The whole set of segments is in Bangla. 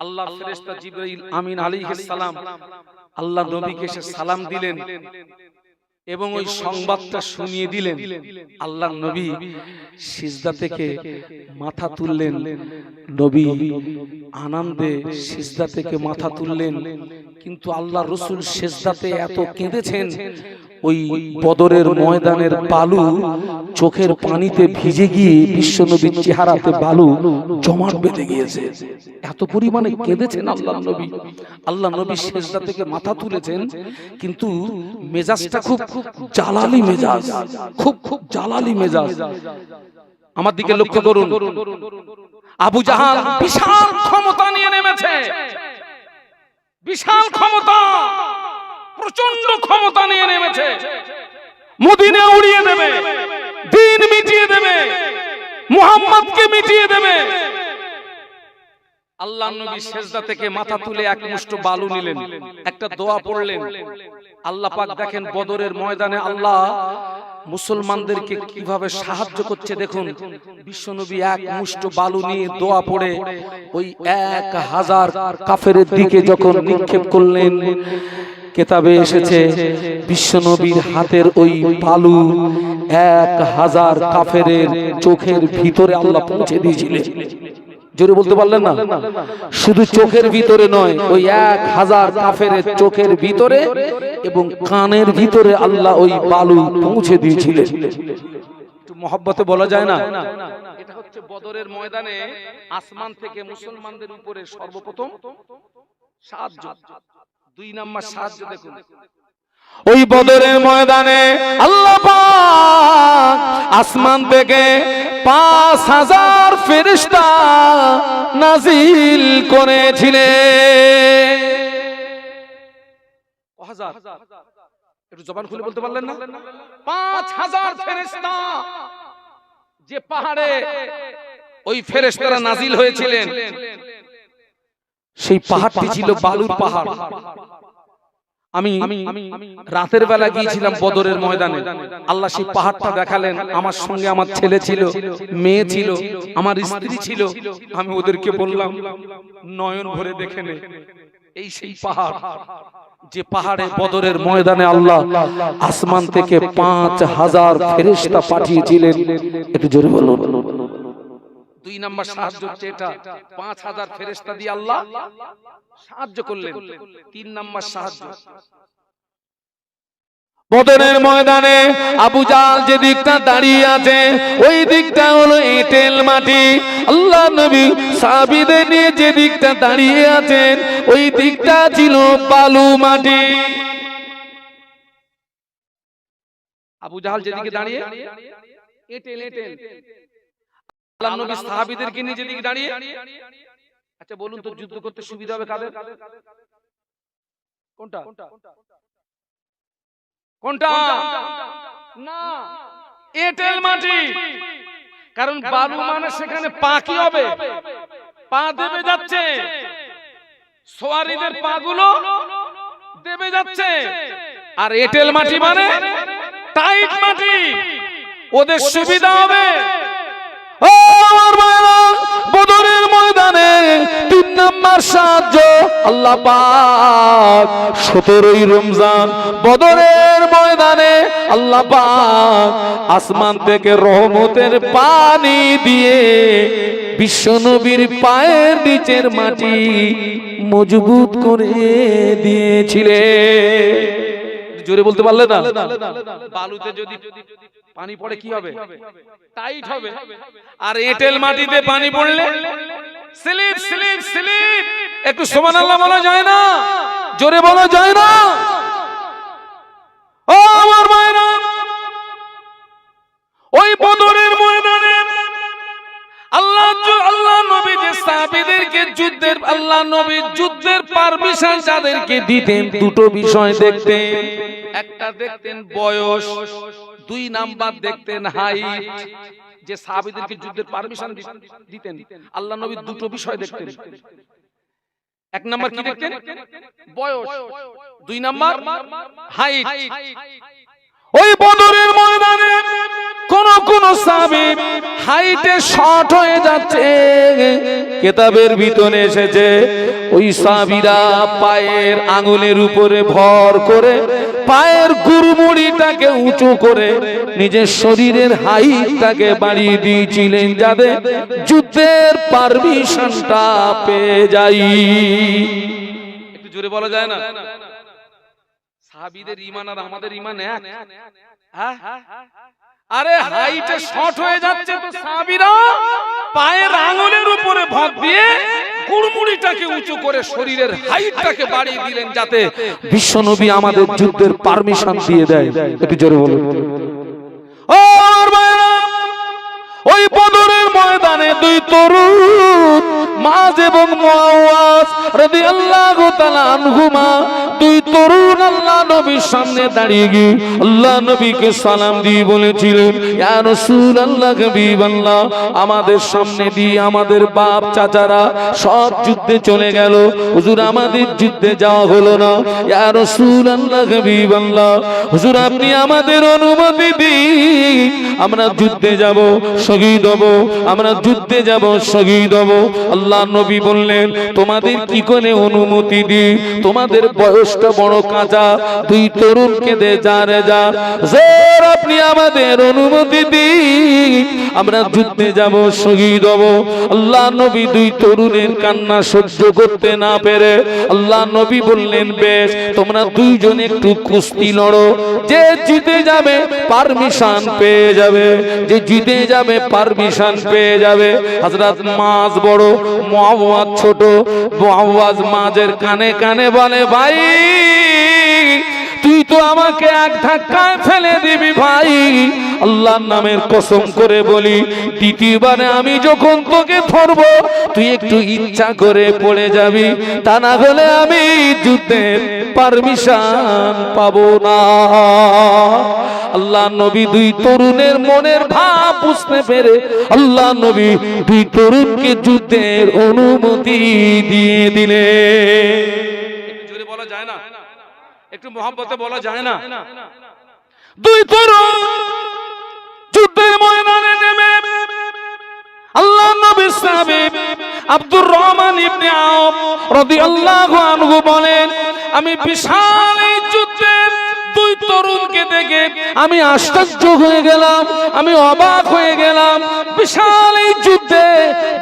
আল্লাহর ফেরেশতা জিবরাইল আমিন আলাইহিস সালাম। আল্লাহ নবীকে এসে সালাম দিলেন। এবং ওই সংবাদটা শুনিয়ে দিলেন। আল্লাহ নবী সিজদা থেকে মাথা তুললেন। নবী আনন্দে সিজদা থেকে মাথা তুললেন। কিন্তু আল্লাহ রসুল সেজদাতে এত কেঁদেছেন। ওই বদরের ময়দানের বালু চোখের পানিতে ভিজে গিয়ে বিশ্বনবীর চেহারাতে বালু জমাট বেঁধে গিয়েছে। এত পরিমাণে কেঁদেছেন আল্লাহ নবী। আল্লাহ নবী সেজদা থেকে মাথা তুলেছেন, কিন্তু মেজাজটা খুব জালালি মেজাজ, খুব খুব জালালি মেজাজ। আমার দিকে লক্ষ্য করুন। আবু জাহাল বিশাল ক্ষমতা নিয়ে নেমেছে। বিশাল ক্ষমতা। প্রচণ্ড ক্ষমতা নিয়ে নেমেছে। মদিনা উড়িয়ে দেবে দিন মিটিয়ে দেবে মুহাম্মদকে মিটিয়ে দেবে। আল্লাহ নবী সেজদা থেকে মাথা তুলে এক মুষ্ট বালু নিলেন একটা দোয়া পড়লেন। আল্লাহ পাক দেখেন বদরের ময়দানে আল্লাহ মুসলমানদেরকে কীভাবে সাহায্য করছে দেখুন। বিশ্বনবী এক মুষ্ট বালু নিয়ে দোয়া পড়ে ওই এক হাজার কাফের দিকে যখন নিক্ষেপ করলেন কেতাবে এসেছে বিশ্বনবীর হাতের ওই বালু এক হাজার কাফেরের চোখের ভিতরে আল্লাহ পৌঁছে দিয়েছিলেন। জোরে বলতে পারলেন না? শুধু চোখের ভিতরে নয়, ওই এক হাজার কাফের চোখের ভিতরে এবং কানের ভিতরে আল্লাহ ওই বালু পৌঁছে দিয়েছিলেন। মহব্বতে বলা যায় না? এটা হচ্ছে বদরের ময়দানে আসমান থেকে মুসলমানদের উপরে সর্বপ্রথম সাহায্য দুই নাম্বার সাহায্য দেখুন। ওই বদরের ময়দানে আল্লাহ পাক আসমান থেকে পাঁচ হাজার ফেরিস্তা নাজিল করেছিলেন। একটু জবান খুলে বলতে পারলেন না? পাঁচ হাজার ফেরেশতা যে পাহাড়ে ওই ফেরেশতারা নাজিল হয়েছিলেন। সেই পাহাড়টি ছিল বালুর পাহাড়। আমি রাতের বেলা গিয়েছিলাম বদরের ময়দানে। আল্লাহ সেই পাহাড়টা দেখালেন। আমার সঙ্গে আমার ছেলে ছিল মেয়ে ছিল আমার স্ত্রী ছিল। আমি ওদেরকে বললাম নয়ন ভরে দেখে নে। এই সেই পাহাড় যে পাহাড়ে বদরের ময়দানে আল্লাহ আসমান থেকে পাঁচ হাজার ফেরেশতা পাঠিয়েছিলেন। একটু জোরে বলুন। দুই নাম্বার সাহায্য হচ্ছে এটা। পাঁচ হাজার ফেরেশতা দিয়ে আল্লাহ সাহায্য করলেন। তিন নাম্বার সাহায্য। বদরের ময়দানে আবু জাল যে দিকটা দাঁড়িয়ে আছে ওই দিকটা হলো এঁটেল মাটি। আল্লাহ নবী সাহাবীদের নিয়ে যে দিকটা দাঁড়িয়ে আছেন ওই দিকটা ছিল বালু মাটি। আবু জাহাল যেদিকে দাঁড়িয়ে এঁটেল এঁটেল। আল্লাহ নবী সাহাবীদেরকে নিয়ে যেদিকে দাঁড়িয়ে। আচ্ছা বলুন তো যুদ্ধ করতে সুবিধা হবে কাদের? কোনটা? কোনটা? না। এঁটেল মাটি। কারণ বালু মানে সেখানে পা কি হবে। পা দেবে যাচ্ছে। সোয়ারিদের পা গুলো দেবে যাচ্ছে। আর এঁটেল মাটি মানে টাইট মাটি। ওদের সুবিধা হবে। আসমান থেকে রহমতের পানি দিয়ে বিশ্বনবীর পায়ের নিচের মাটি মজবুত করে দিয়েছিলেন। জোরে বলতে পারলে না? বালুতে যদি পানি পড়ে কি হবে? টাইট হবে। আর এঁটেল মাটিতে পানি পড়লে স্লিপ স্লিপ স্লিপ একটু সমান আল্লাহ বলা যায় না? জোরে বলা যায় না? ও আমার মায়েরা। ওই বদরের ময়দানে আল্লাহ আল্লাহ নবী যে সাহাবীদেরকে যুদ্ধের আল্লাহ নবী যুদ্ধের পারমিশন যাদেরকে দিতেন। দুটো বিষয় দেখতেন। একটা দেখতেন বয়স। দুই নাম্বার দেখতেন হাইট যে সাহাবীদেরকে যুদ্ধের পারমিশন দিতেন। আল্লাহ নবী দুটো বিষয় দেখতেন। এক নাম্বার কি দেখতেন? বয়স। দুই নাম্বার হাইট ওই বদরের ময়দানে কোন কোন সাহাবী হাইটে শর্ট হয়ে যাচ্ছে। কেতাবের ভিতরে এসেছে, ওই সাহাবীরা পায়ের আঙুলের উপরে ভর করে পায়ের গুরুমুড়িটাকে উঁচু করে নিজের শরীরের হাইটটাকে বাড়িয়ে দিয়েছিলেন যাদের যুদ্ধের পারমিশনটা পেয়ে যাই। একটু জোরে বলা যায় না? সাহাবীদের ইমান আর আমাদের ইমান এক। হ্যাঁ? আরে হাইটে শর্ট হয়ে যাচ্ছে তো সাবিরা। পায়ের আঙুলের উপরে ভর দিয়ে কুড়মুড়িটাকে উঁচু করে শরীরের হাইটটাকে বাড়িয়ে দিলেন যাতে বিশ্বনবী আমাদের যুদ্ধের পারমিশন দিয়ে। দেয়। একটু জোরে বলুন। ময়দানে দুই তরুণ, মাঝ এবং দুই তরুণ আল্লাহ নবীর সামনে দাঁড়িয়ে গিয়ে আল্লাহ নবীকে সালাম দিয়ে বলেছিলেন আমাদের সামনে দিয়ে আমাদের বাপ চাচারা সব যুদ্ধে চলে গেল। হুজুর, আমাদের যুদ্ধে যাওয়া হলো না। ইয়া রাসূলুল্লাহ, হাবিবাল্লাহ, হুজুর, আপনি আমাদের অনুমতি দিন। আমরা যুদ্ধে যাব, শহীদ হব, আমরা যুদ্ধে যাব, শহীদ হব। আল্লাহ নবী বললেন, তোমাদের কি করে অনুমতি দি। তোমাদের বয়সটা বড় কাঁচা। দুই তরুণকে দে যা রে যা জোর আপনি আমাদের অনুমতি দিন। আমরা যুদ্ধে যাব, শহীদ হব। আল্লাহ নবী দুই তরুণের কান্না সহ্য করতে না পেরে আল্লাহ নবী বললেন, বেশ, তোমরা দুইজন একটু কুস্তি লড়ো। যে জিতে যাবে, পারমিশন পেয়ে যাবে। যে জিতে যাবে, পারমিশন পেয়ে যাবে। হযরত মাছ বড় মাওয়াজ ছোট মাওয়াজ মাঝের কানে কানে বলে ভাই তুই তো আমাকে এক ধাক্কায় ফেলে দিবি ভাই। আল্লাহর নামের কসম করে বলি, দ্বিতীয়বারে আমি যখন তোকে ধরবো, তুই একটু ইচ্ছা করে পড়ে যাবি। তা না হলে আমি যুদ্ধের পারমিশন পাবো না। আল্লাহ নবী দুই তরুণের মনের ভাব বুঝতে পেরে আল্লাহ নবী দুই তরুণকে যুদ্ধের অনুমতি দিয়ে দিলে। একটু মোহাম্মতে বলা যায় না? দুই তরুণ যুদ্ধের ময়দানে নেমে আল্লাহ নবী সাহেব আব্দুর রহমান ইবনে আওফ রাদিয়াল্লাহু আনহু বলেন আমি বিশাল এই যুদ্ধে দুই তরুণকে দেখে আমি আশ্চর্য হয়ে গেলাম আমি অবাক হয়ে গেলাম। বিশাল এই যুদ্ধে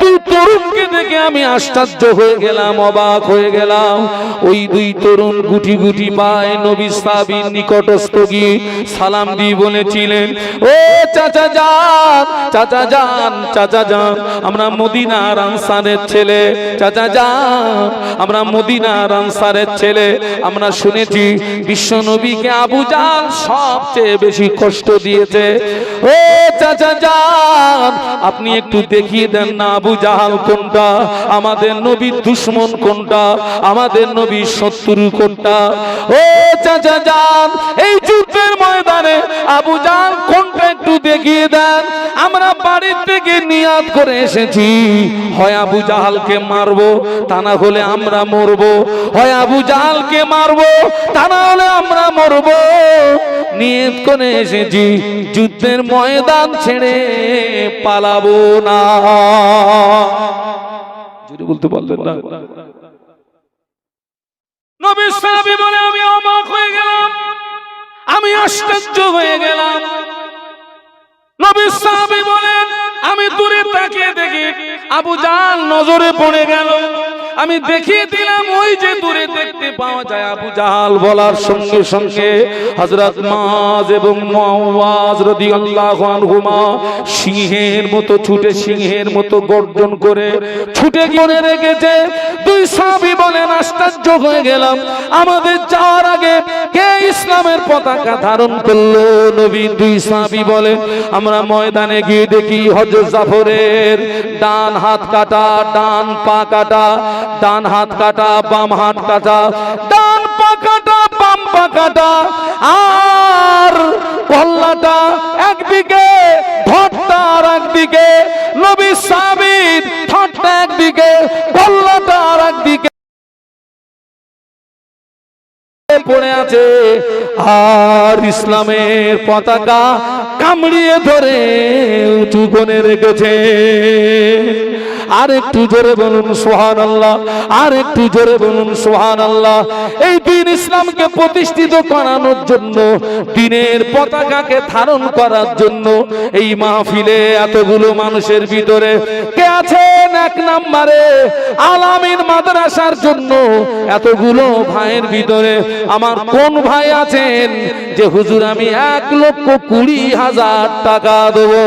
দুই তরুণকে দেখে আমি আশ্চর্য হয়ে গেলাম, অবাক হয়ে গেলাম। ওই দুই তরুণ গুটি গুটি পায় নবী সাহাবীর নিকটস্থ গিয়ে সালাম দিয়ে বলেছিলেন, ও চাচা যান চাচা যান চাচা যান, আমরা মদিনার আনসারের ছেলে, চাচা যান, আমরা মদিনার আনসারের ছেলে, আমরা শুনেছি বিশ্ব নবীকে আবু জাল সবচেয়ে বেশি কষ্ট দিয়েছে। ও চাচা যান, আপনি একটু দেখিয়ে দেন না আবু জাহাল কোনটা? আমাদের নবীর দুশ্মন কোনটা? আমাদের নবীর শত্রু কোনটা? ও চাচা যান, এই যুদ্ধের ময়দানে আবু জাহাল কোনটা একটু দেখিয়ে দেন? আমরা বাড়ির থেকে নিয়াদ করে এসেছি। হয় আবু জাহালকে মারবো, তা না হলে আমরা মরবো। হয় আবু জাহালকে মারবো, তা না হলে আমরা মরবো। নিয়ত করে এসেছি, যুদ্ধের ময়দান ছেড়ে পালাবো না। যদি বলতে পারলেন না। আমি অবাক হয়ে গেলাম। আমি আশ্চর্য হয়ে গেলাম। নবী সাহাবী বলেন, আমি দূরে তাকিয়ে দেখি, আবু জাল নজরে পড়ে গেল। আমি দেখিয়ে দিলাম ওই যে দূরে দেখতে পাওয়া যায় আবু জাহাল বলার সঙ্গে সঙ্গে হযরত মাজ এবং মুআওয়াজ রাদিয়াল্লাহু আনহুমা সিংহের মতো ছুটে সিংহের মতো গর্জন করে ছুটে গিয়ে রেখেছে। দুই সাহাবী বলেন আশ্চর্য হয়ে গেলাম। আমাদের যাওয়ার আগে কে ইসলামের পতাকা ধারণ করল? নবী দুই সাহাবী বলে আমরা ময়দানে গিয়ে দেখি হযরত জাফরের ডান হাত কাটা ডান পা কাটা ডান হাত কাটা, বাম হাত কাটা, ডান পা কাটা, বাম পা কাটা। আর কল্লাটা একদিকে ঠট্টা আর একদিকে, নবী সাবিত ঠট্টা একদিকে কল্লাটা আর একদিকে। পড়ে আছে আর আর ইসলামের পতাকা কামড়িয়ে ধরে উঁচু কোণে রেখেছে। আর একটু জোরে বলুন সোহান আল্লাহ আর একটু জোরে বলুন সোহান আল্লাহ এই দিন ইসলামকে প্রতিষ্ঠিত করানোর জন্য, দিনের পতাকাকে ধারণ করার জন্য এই মাহফিলে এতগুলো মানুষের ভিতরে কে আছেন এক নম্বরে? আলামিন মাদ্রাসার জন্য এতগুলো ভাইয়ের ভিতরে আমার কোন ভাই আছেন? যে হুজুর আমি এক লক্ষ কুড়ি হাজার টাকা দেবো।